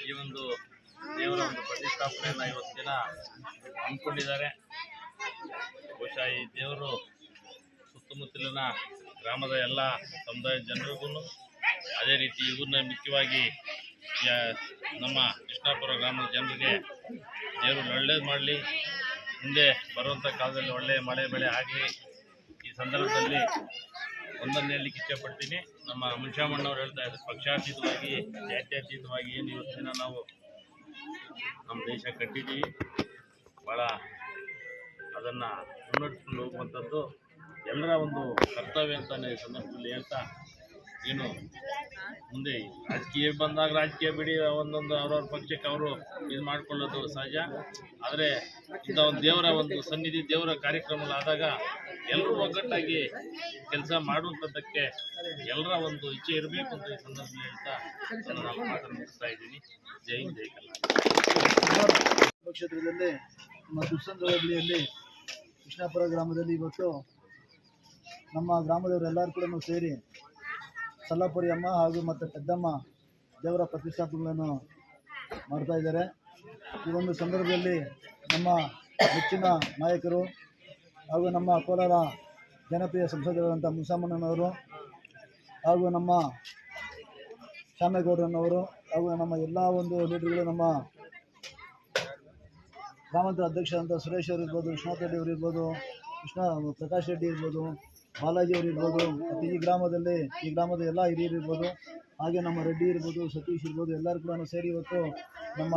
ಈ ಒಂದು ದೇವರ ಒಂದು ಪ್ರತಿಷ್ಠಾಪನೆಯನ್ನ ಇವತ್ತು ದಿನ ಹಮ್ಮಿಕೊಂಡಿದ್ದಾರೆ. ಬಹುಶಃ ಈ ದೇವರು ಸುತ್ತಮುತ್ತಲಿನ ಗ್ರಾಮದ ಎಲ್ಲ ಸಮುದಾಯ ಜನರಿಗೂ ಅದೇ ರೀತಿ ಇವ್ರನ್ನ ಮುಖ್ಯವಾಗಿ ನಮ್ಮ ಕೃಷ್ಣಾಪುರ ಗ್ರಾಮದ ಜನರಿಗೆ ದೇವರು ಒಳ್ಳೇದು ಮಾಡಲಿ. ಮುಂದೆ ಬರುವಂಥ ಕಾಲದಲ್ಲಿ ಒಳ್ಳೆಯ ಮಳೆ ಬೆಳೆ ಆಗಲಿ ಈ ಸಂದರ್ಭದಲ್ಲಿ ಒಂದನ್ನು ಹೇಳಲಿಕ್ಕೆ ಇಷ್ಟಪಡ್ತೀನಿ ನಮ್ಮ ಮುನ್ಷಾಮಣ್ಣವ್ರು ಹೇಳ್ತಾ ಇದ್ದಾರೆ, ಪಕ್ಷಾತೀತವಾಗಿ, ಜಾತ್ಯತೀತವಾಗಿ ಏನು ಇವತ್ತಿನ ನಾವು ನಮ್ಮ ದೇಶ ಕಟ್ಟಿದ್ದೀವಿ. ಭಾಳ ಅದನ್ನು ಮುನ್ನಡೆಸ್ಕೊಂಡು ಹೋಗುವಂಥದ್ದು ಎಲ್ಲರ ಒಂದು ಕರ್ತವ್ಯ ಅಂತಾನೆ ಈ ಸಂದರ್ಭದಲ್ಲಿ ಹೇಳ್ತಾ ಏನು, ಮುಂದೆ ರಾಜಕೀಯ ಬಂದಾಗ ರಾಜಕೀಯ ಬಿಡಿ, ಒಂದೊಂದು ಅವ್ರವ್ರ ಪಕ್ಷಕ್ಕೆ ಅವರು ಇದು ಮಾಡ್ಕೊಳ್ಳೋದು ಸಹಜ. ಆದರೆ ಇಂಥ ಒಂದು ದೇವರ, ಒಂದು ಸನ್ನಿಧಿ ದೇವರ ಕಾರ್ಯಕ್ರಮಗಳಾದಾಗ ಎಲ್ಲರೂ ಒಗ್ಗಟ್ಟಾಗಿ ಕೆಲಸ ಮಾಡುವಂಥದ್ದಕ್ಕೆ ಎಲ್ಲರ ಒಂದು ಇಚ್ಛೆ ಇರಬೇಕು ಅಂತ ಈ ಸಂದರ್ಭದಲ್ಲಿ ಹೇಳ್ತಾ ನಾನು ಮಾತನ್ನು ಮುಗಿಸ್ತಾ ಇದ್ದೀನಿ. ಜೈ ಹಿಂದ್, ಜೈ ಕರ್ನಾಟಕ. ಕ್ಷೇತ್ರದಲ್ಲಿ ನಮ್ಮ ದುಸ್ಸಂದ್ರ ಹೋಬಳಿಯಲ್ಲಿ ಕೃಷ್ಣಾಪುರ ಗ್ರಾಮದಲ್ಲಿ ಇವತ್ತು ನಮ್ಮ ಗ್ರಾಮದವರೆಲ್ಲರೂ ಕೂಡ ಸೇರಿ ಸಲ್ಲಾಪುರಿ ಅಮ್ಮ ಹಾಗೂ ಮತ್ತು ಪೆದ್ದಮ್ಮ ದೇವರ ಪ್ರತಿಷ್ಠಾಪನೆಗಳನ್ನು ಮಾಡ್ತಾ ಇದ್ದಾರೆ. ಈ ಒಂದು ಸಂದರ್ಭದಲ್ಲಿ ನಮ್ಮ ಹೆಚ್ಚಿನ ನಾಯಕರು ಹಾಗೂ ನಮ್ಮ ಕೋಲಾರ ಜನಪ್ರಿಯ ಸಂಸದರಾದಂಥ ಮುಸಾಮಣ್ಣನವರು ಹಾಗೂ ನಮ್ಮ ಶ್ಯಾಮೇಗೌಡರನ್ನವರು ಹಾಗೂ ನಮ್ಮ ಎಲ್ಲ ಒಂದು ಲೀಡರ್ಗಳು ನಮ್ಮ ಗ್ರಾಮಾಂತರ ಅಧ್ಯಕ್ಷರಾದಂಥ ಸುರೇಶ್ ಅವರು ಇರ್ಬೋದು, ವಿಶ್ವನಾಥ್ ರೆಡ್ಡಿ ಅವರು ಇರ್ಬೋದು, ಕೃಷ್ಣ ಪ್ರಕಾಶ್ ರೆಡ್ಡಿ ಇರ್ಬೋದು ಬಾಲಾಜಿ ಅವರು ಇರ್ಬೋದು ಮತ್ತು ಈ ಗ್ರಾಮದಲ್ಲಿ, ಈ ಗ್ರಾಮದ ಎಲ್ಲ ಹಿರಿಯರು ಇರ್ಬೋದು ಹಾಗೆ ನಮ್ಮ ರೆಡ್ಡಿ ಇರ್ಬೋದು, ಸತೀಶ್ ಇರ್ಬೋದು, ಎಲ್ಲರೂ ಕೂಡ ಸೇರಿ ಇವತ್ತು ನಮ್ಮ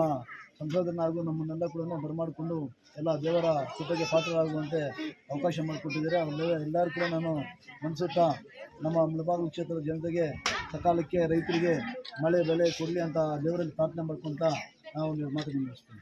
ಸಂಸದರನ್ನಾಗೂ ನಮ್ಮನ್ನೆಲ್ಲ ಕೂಡ ಬರಮಾಡಿಕೊಂಡು ಎಲ್ಲ ದೇವರ ಕೃಪೆಗೆ ಪಾತ್ರರಾಗುವಂತೆ ಅವಕಾಶ ಮಾಡಿಕೊಟ್ಟಿದ್ದಾರೆ. ಅವರೆಲ್ಲ ಎಲ್ಲರೂ ಕೂಡ ನಾನು ಮನಸುತ್ತಾ ನಮ್ಮ ಮುಳಬಾಗಿಲು ಕ್ಷೇತ್ರದ ಜನತೆಗೆ ಸಕಾಲಕ್ಕೆ ರೈತರಿಗೆ ಮಳೆ ಬೆಳೆ ಕೊಡಲಿ ಅಂತ ದೇವರಲ್ಲಿ ಪ್ರಾರ್ಥನೆ ಮಾಡ್ಕೊತ ನಾವು ಮಾತನ್ನು ಮುಗಿಸ್ತೀನಿ